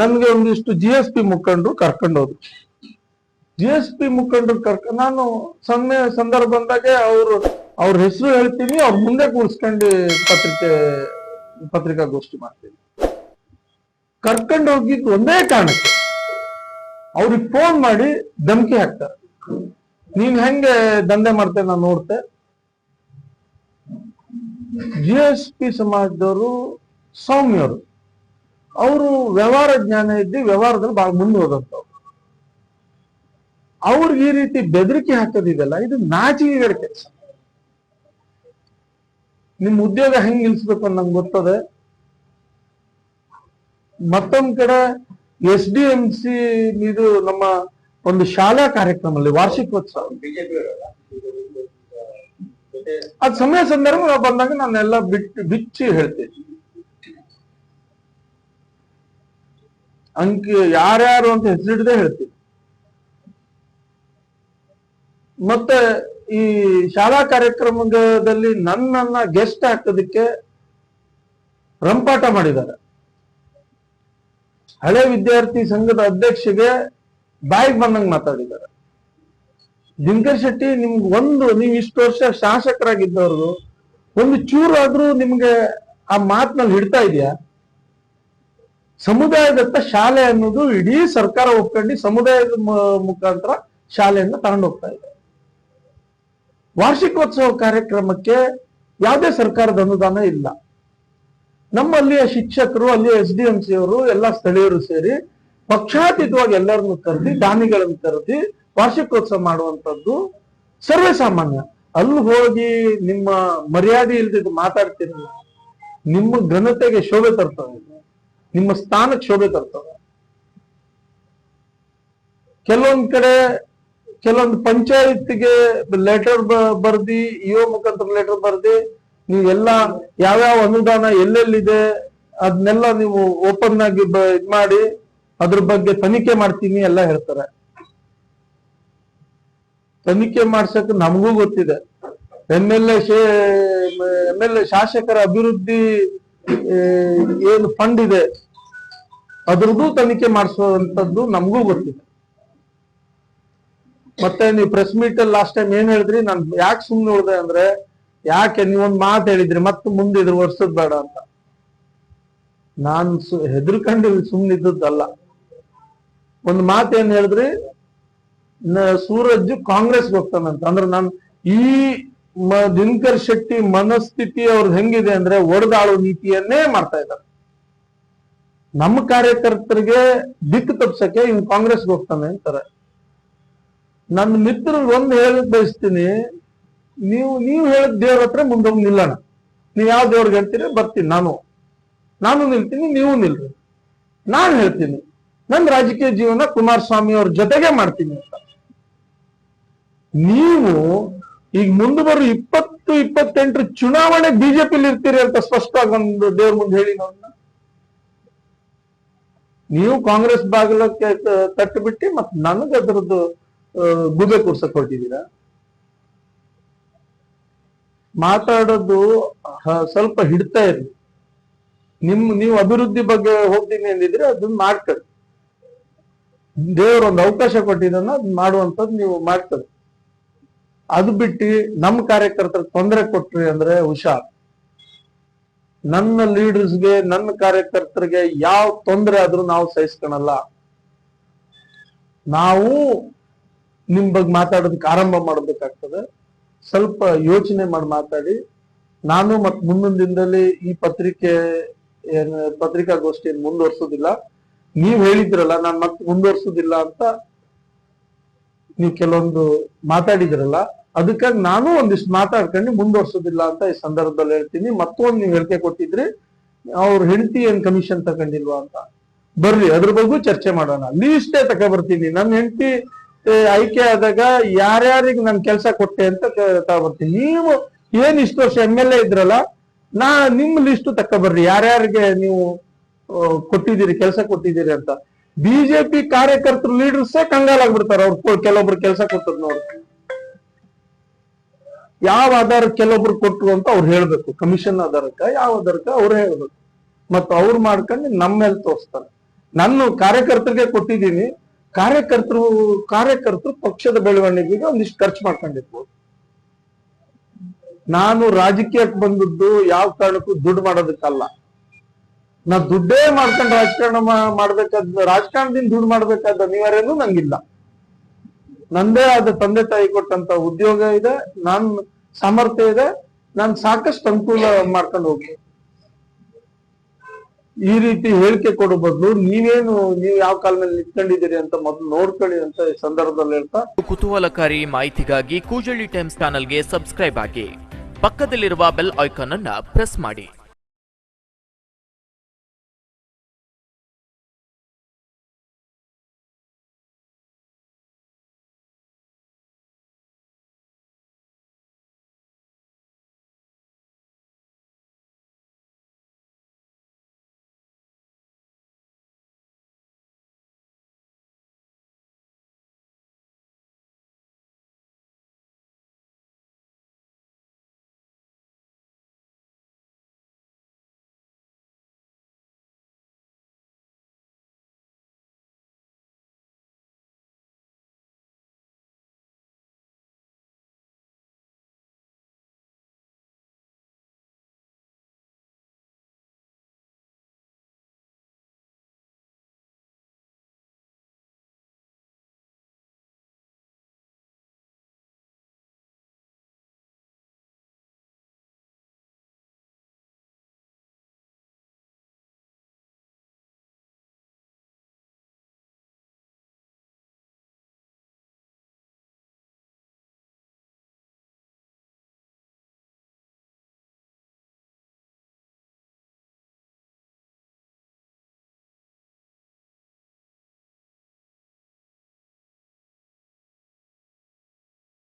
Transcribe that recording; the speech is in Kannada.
ನನ್ಗೆ ಒಂದಿಷ್ಟು ಜಿ ಎಸ್ ಪಿ ಮುಖಂಡರು ಕರ್ಕೊಂಡು ಹೋದ್ರು ಜಿ ಎಸ್ ಪಿ ಮುಖಂಡರು ಕರ್ಕ ನಾನು ಸಮಯ ಸಂದರ್ಭ ಬಂದಾಗ ಅವರು ಅವ್ರ ಹೆಸರು ಹೇಳ್ತೀನಿ, ಅವ್ರ ಮುಂದೆ ಕೂರಿಸ್ಕೊಂಡು ಪತ್ರಿಕೆ ಪತ್ರಿಕಾಗೋಷ್ಠಿ ಮಾಡ್ತೀನಿ. ಕರ್ಕೊಂಡು ಹೋಗಿದ್ದು ಒಂದೇ ಕಾರಣಕ್ಕೆ ಅವ್ರಿಗೆ ಫೋನ್ ಮಾಡಿ ಧಮಕಿ ಹಾಕ್ತಾರೆ. ನೀನ್ ಹೆಂಗೆ ದಂಧೆ ಮಾಡ್ತೇನೆ ನಾನು ನೋಡ್ತೆ? ಜಿ ಎಸ್ ಪಿ ಸಮಾಜದವರು ಸೌಮ್ಯರು. ಅವರು ವ್ಯವಹಾರ ಜ್ಞಾನ ಇದ್ದು ವ್ಯವಹಾರದಲ್ಲಿ ಬಹಳ ಮುಂದೆ ಹೋದಂತವ್ರು ಅವ್ರಿಗೆ ಈ ರೀತಿ ಬೆದರಿಕೆ ಹಾಕೋದಿದೆಲ್ಲ ಇದು ನಾಚಿಕೆಗರ ಕೆಲಸ. ನಿಮ್ ಉದ್ಯೋಗ ಹೆಂಗ್ ನಿಲ್ಸ್ಬೇಕು ಅಂತ ನಂಗೆ ಗೊತ್ತದೆ. ಮತ್ತೊಂದ್ ಕಡೆ ಎಸ್ ಡಿ ಎಂ ಸಿ ಇದು ನಮ್ಮ ಒಂದು ಶಾಲಾ ಕಾರ್ಯಕ್ರಮದಲ್ಲಿ ವಾರ್ಷಿಕೋತ್ಸವ. ಅದ್ ಸಮಯ ಸಂದರ್ಭ ಬಂದಾಗ ನಾನೆಲ್ಲ ಬಿಟ್ಟು ಬಿಚ್ಚಿ ಹೇಳ್ತೀನಿ. ಅಂಕಿ ಯಾರ್ಯಾರು ಅಂತ ಹೆಸರಿಡದೆ ಹೇಳ್ತೀವಿ. ಮತ್ತೆ ಈ ಶಾಲಾ ಕಾರ್ಯಕ್ರಮದಲ್ಲಿ ನನ್ನನ್ನ ಗೆಸ್ಟ್ ಹಾಕೋದಕ್ಕೆ ರಂಪಾಟ ಮಾಡಿದ್ದಾರೆ. ಹಳೆ ವಿದ್ಯಾರ್ಥಿ ಸಂಘದ ಅಧ್ಯಕ್ಷಗೆ ಬಾಯಿಗೆ ಬಂದಂಗೆ ಮಾತಾಡಿದ್ದಾರೆ. ದಿನಕರ್ ಶೆಟ್ಟಿ, ನಿಮ್ಗೆ ಒಂದು, ನೀವು ಇಷ್ಟು ವರ್ಷ ಶಾಸಕರಾಗಿದ್ದವ್ರು, ಒಂದು ಚೂರಾದ್ರೂ ನಿಮ್ಗೆ ಆ ಮಾತಿನಲ್ಲಿ ಹಿಡ್ತಾ ಇದೆಯಾ? ಸಮುದಾಯದತ್ತ ಶಾಲೆ ಅನ್ನೋದು ಇಡೀ ಸರ್ಕಾರ ಒಪ್ಕೊಂಡು ಸಮುದಾಯದ ಮುಖಾಂತರ ಶಾಲೆಯನ್ನ ತಗೊಂಡು ಹೋಗ್ತಾ ಇದೆ. ವಾರ್ಷಿಕೋತ್ಸವ ಕಾರ್ಯಕ್ರಮಕ್ಕೆ ಯಾವುದೇ ಸರ್ಕಾರದ ಅನುದಾನ ಇಲ್ಲ. ನಮ್ಮಲ್ಲಿಯ ಶಿಕ್ಷಕರು ಅಲ್ಲಿ ಎಸ್ ಡಿ ಎಂ ಸಿ ಅವರು ಎಲ್ಲ ಸ್ಥಳೀಯರು ಸೇರಿ ಪಕ್ಷಾತೀತವಾಗಿ ಎಲ್ಲರನ್ನು ಕರೆದಿ, ದಾನಿಗಳನ್ನು ಕರೆದಿ ವಾರ್ಷಿಕೋತ್ಸವ ಮಾಡುವಂತದ್ದು ಸರ್ವೇ ಸಾಮಾನ್ಯ. ಅಲ್ಲಿ ಹೋಗಿ ನಿಮ್ಮ ಮರ್ಯಾದೆ ಇಲ್ದಿದ್ದು ಮಾತಾಡ್ತೀನಿ ನಿಮ್ಮ ಘನತೆಗೆ ಶೋಭೆ ತರ್ತವೆ. ನಿಮ್ಮ ಸ್ಥಾನಕ್ಕೆ ಶೋಭೆ ತರ್ತವೆ ಕೆಲವೊಂದ್ ಕಡೆ ಕೆಲವೊಂದು ಪಂಚಾಯತ್ಗೆ ಲೆಟರ್ ಬರ್ದಿ ಇಒ ಮುಖಾಂತರ ಲೆಟರ್ ಬರ್ದಿ ನೀವೆಲ್ಲ ಯಾವ್ಯಾವ ಅನುದಾನ ಎಲ್ಲೆಲ್ಲಿದೆ ಅದನ್ನೆಲ್ಲ ನೀವು ಓಪನ್ ಆಗಿ ಇದ್ ಮಾಡಿ, ಅದ್ರ ಬಗ್ಗೆ ತನಿಖೆ ಮಾಡ್ತೀನಿ ಎಲ್ಲ ಹೇಳ್ತಾರೆ. ತನಿಖೆ ಮಾಡ್ಸಕ್ ನಮಗೂ ಗೊತ್ತಿದೆ. M L A M L A ಶಾಸಕರ ಅಭಿವೃದ್ಧಿ ಏನು ಫಂಡ್ ಇದೆ, ಅದ್ರದ್ದು ತನಿಖೆ ಮಾಡಿಸುವಂತದ್ದು ನಮಗೂ ಗೊತ್ತಿದೆ ಮತ್ತೆ ನೀವು ಪ್ರೆಸ್ ಮೀಟ್ ಅಲ್ಲಿ ಲಾಸ್ಟ್ ಟೈಮ್ ಏನ್ ಹೇಳಿದ್ರಿ? ನಾನು ಯಾಕೆ ಸುಮ್ನೆ ಉಳ್ದೆ ಅಂದ್ರೆ, ಯಾಕೆ ನೀವೊಂದ್ ಮಾತು ಹೇಳಿದ್ರಿ, ಮತ್ತೆ ಮುಂದೆ ಇದ್ರ ವರ್ಷದ ಬೇಡ ಅಂತ. ನಾನ್ ಹೆದರ್ಕೊಂಡು ಸುಮ್ನಿದ್ದದ್ದಲ್ಲ ಒಂದ್ ಮಾತು ಏನ್ ಹೇಳಿದ್ರಿ? ಸೂರಜ್ ಕಾಂಗ್ರೆಸ್ ಹೋಗ್ತಾನಂತ. ಅಂದ್ರೆ ನಾನು ಈ ದಿನಕರ್ ಶೆಟ್ಟಿ ಮನಸ್ಥಿತಿ ಅವ್ರದ್ದು ಹೆಂಗಿದೆ ಅಂದ್ರೆ ಒಡೆದಾಳು ನೀತಿಯನ್ನೇ ಮಾಡ್ತಾ ಇದ್ದಾರೆ. ನಮ್ಮ ಕಾರ್ಯಕರ್ತರಿಗೆ ದಿಕ್ಕು ತಪ್ಸಕ್ಕೆ ಇವ್ ಕಾಂಗ್ರೆಸ್ಗೆ ಹೋಗ್ತಾನೆ ಅಂತಾರೆ. ನನ್ನ ಮಿತ್ರರಿಗೆ ಒಂದು ಹೇಳಕ್ ಬಯಸ್ತೀನಿ, ನೀವು ನೀವು ಹೇಳಿದ ದೇವ್ರ ಹತ್ರ ಮುಂದೋಗಿ ನಿಲ್ಲೋಣ. ನೀವು ಯಾವ ದೇವ್ರಿಗೆ ಹೇಳ್ತೀರಿ? ಬರ್ತೀನಿ. ನಾನು ನಾನು ನಿಲ್ತೀನಿ, ನೀವು ನಿಲ್ರಿ. ನಾನು ಹೇಳ್ತೀನಿ. ನನ್ನ ರಾಜಕೀಯ ಜೀವನ ಕುಮಾರಸ್ವಾಮಿ ಅವ್ರ ಜೊತೆಗೆ ಮಾಡ್ತೀನಿ ಅಂತ. ನೀವು ಈಗ ಮುಂದೆ ಬರೋ ಇಪ್ಪತ್ತು, ಇಪ್ಪತ್ತೆಂಟರ ಚುನಾವಣೆ ಬಿಜೆಪಿಲಿ ಇರ್ತೀರಿ ಅಂತ ಸ್ಪಷ್ಟವಾಗಿ ಒಂದು ದೇವ್ರ ಮುಂದೆ ಹೇಳಿ ನೋಡೋಣ ನೀವು ಕಾಂಗ್ರೆಸ್ ಬಾಗಿಲಕ್ಕೆ ತಟ್ಟು ಬಿಟ್ಟು ಮತ್ ನನಗೆ ಅದರದ್ದು ಗುಬೆ ಕೂರ್ಸಕ್ ಹೊರಟಿದ್ದೀರಾ ಮಾತಾಡೋದು ಸ್ವಲ್ಪ ಹಿಡ್ತಾ ಇರ್ಲಿ ನಿಮ್, ನೀವು ಅಭಿವೃದ್ಧಿ ಬಗ್ಗೆ ಹೋಗ್ತೀನಿ ಅಂದಿದ್ರೆ ಅದನ್ನ ಮಾಡ್ಕೊಳ್ಳಿ ದೇವ್ರ ಒಂದು ಅವಕಾಶ ಕೊಟ್ಟಿದ್ದನ್ನ ಅದನ್ನ ಮಾಡುವಂತದ್ದು ನೀವು ಮಾಡ್ತದೆ ಅದು ಬಿಟ್ಟು ನಮ್ಮ ಕಾರ್ಯಕರ್ತರ ತೊಂದರೆ ಕೊಟ್ರಿ ಅಂದ್ರೆ ಹುಷಾರ್. ನನ್ನ ಲೀಡರ್ಸ್ಗೆ, ನನ್ನ ಕಾರ್ಯಕರ್ತರಿಗೆ ಯಾವ ತೊಂದರೆ ಆದ್ರೂ ನಾವು ಸಹಿಸ್ಕೊಳಲ್ಲ. ನಾವು ನಿಮ್ ಬಗ್ಗೆ ಮಾತಾಡೋದಕ್ಕೆ ಆರಂಭ ಮಾಡ್ಬೇಕಾಗ್ತದೆ. ಸ್ವಲ್ಪ ಯೋಚನೆ ಮಾಡಿ ಮಾತಾಡಿ. ನಾನು ಮತ್ ಮುಂದಿನ ದಿನದಲ್ಲಿ ಈ ಪತ್ರಿಕೆ ಏನ್, ಪತ್ರಿಕಾಗೋಷ್ಠಿಯನ್ನು ಮುಂದುವರ್ಸೋದಿಲ್ಲ. ನೀವ್ ಹೇಳಿದ್ರಲ್ಲ, ನಾನ್ ಮತ್ತೆ ಮುಂದುವರ್ಸೋದಿಲ್ಲ ಅಂತ ನೀವು ಕೆಲವೊಂದು ಮಾತಾಡಿದ್ರಲ್ಲ ಅದಕ್ಕಾಗಿ ನಾನು ಒಂದಿಷ್ಟು ಮಾತಾಡ್ಕೊಂಡು ಮುಂದುವರ್ಸೋದಿಲ್ಲ ಅಂತ ಈ ಸಂದರ್ಭದಲ್ಲಿ ಹೇಳ್ತೀನಿ. ಮತ್ತೊಂದು ನೀವು ಹೇಳಿಕೆ ಕೊಟ್ಟಿದ್ರಿ ಅವ್ರ ಹೆಂಡತಿ ಏನ್ ಕಮಿಷನ್ ತಗೊಂಡಿಲ್ವಾ ಅಂತ. ಬರ್ರಿ ಅದ್ರ ಬಗ್ಗೂ ಚರ್ಚೆ ಮಾಡೋಣ. ಲೀಸ್ಟೇ ತಗೊಬರ್ತೀನಿ. ನನ್ನ ಹೆಂಡತಿ ಆಯ್ಕೆ ಆದಾಗ ಯಾರ್ಯಾರಿಗೆ ನಾನು ಕೆಲಸ ಕೊಟ್ಟೆ ಅಂತ ತಗೊಬರ್ತೀನಿ. ನೀವು ಏನ್ ಇಷ್ಟು ವರ್ಷ ಎಂ ಎಲ್ ಎ ಇದ್ರಲ್ಲ, ನಾ ನಿಮ್ ಲಿಸ್ಟ್ ತಕೊಬರ್ರಿ ಯಾರ್ಯಾರಿಗೆ ನೀವು ಕೊಟ್ಟಿದ್ದೀರಿ, ಕೆಲಸ ಕೊಟ್ಟಿದ್ದೀರಿ ಅಂತ. ಬಿಜೆಪಿ ಕಾರ್ಯಕರ್ತರು ಲೀಡರ್ಸೇ ಕಂಗಾಲಾಗ್ಬಿಡ್ತಾರೆ. ಅವ್ರು ಕೆಲವೊಬ್ರು ಕೆಲಸ ಕೊಟ್ಟದ್ ನೋಡಿ ಯಾವ ಆಧಾರ ಕೆಲವೊಬ್ರು ಕೊಟ್ರು ಅಂತ ಅವ್ರು ಹೇಳ್ಬೇಕು. ಕಮಿಷನ್ ಆಧಾರಕ್ಕ ಯಾವ ಆಧಾರಕ್ಕ ಅವ್ರೇ ಹೇಳ್ಬೇಕು. ಮತ್ತು ಅವ್ರು ಮಾಡ್ಕೊಂಡು ನಮ್ಮ ಮೇಲೆ ತೋರಿಸ್ತಾರೆ. ನಾನು ಕಾರ್ಯಕರ್ತರಿಗೆ ಕೊಟ್ಟಿದ್ದೀನಿ. ಕಾರ್ಯಕರ್ತರು ಕಾರ್ಯಕರ್ತರು ಪಕ್ಷದ ಬೆಳವಣಿಗೆಗೆ ಒಂದಿಷ್ಟು ಖರ್ಚು ಮಾಡ್ಕೊಂಡಿರ್ಬೋದು. ನಾನು ರಾಜಕೀಯಕ್ಕೆ ಬಂದದ್ದು ಯಾವ ಕಾರಣಕ್ಕೂ ದುಡ್ಡು ಮಾಡೋದಕ್ಕಲ್ಲ. ನಾ ದುಡ್ಡೇ ಮಾಡ್ಕೊಂಡು ರಾಜಕಾರಣ ಮಾಡ್ಬೇಕಾದ, ರಾಜಕಾರಣದಿಂದ ದುಡ್ಡು ಮಾಡ್ಬೇಕಾದ ಅನಿವಾರ್ಯನೂ ನಂಗಿಲ್ಲ. ನಂದೇ ಆದ ತಂದೆ ತಾಯಿ ಕೊಟ್ಟಂತ ಉದ್ಯೋಗ ಇದೆ, ನಾನ್ ಸಾಮರ್ಥ್ಯ ಇದೆ, ನಾನ್ ಸಾಕಷ್ಟು ಅನುಕೂಲ ಮಾಡ್ಕೊಂಡು ಹೋಗಿ ಈ ರೀತಿ ಹೇಳಿಕೆ ಕೊಡೋ ಬದಲು ನೀವೇನು, ನೀವು ಯಾವ ಕಾಲದಲ್ಲಿ ನಿಂತ್ಕೊಂಡಿದ್ದೀರಿ ಅಂತ ಮೊದಲು ನೋಡ್ಕೊಳ್ಳಿ ಅಂತ ಈ ಸಂದರ್ಭದಲ್ಲಿ ಹೇಳ್ತಾ. ಕುತೂಹಲಕಾರಿ ಮಾಹಿತಿಗಾಗಿ ಕೂಜಳ್ಳಿ ಟೈಮ್ಸ್ ಚಾನಲ್ಗೆ ಸಬ್ಸ್ಕ್ರೈಬ್ ಆಗಿ. ಪಕ್ಕದಲ್ಲಿರುವ ಬೆಲ್ ಐಕಾನ್ ಅನ್ನ ಪ್ರೆಸ್ ಮಾಡಿ.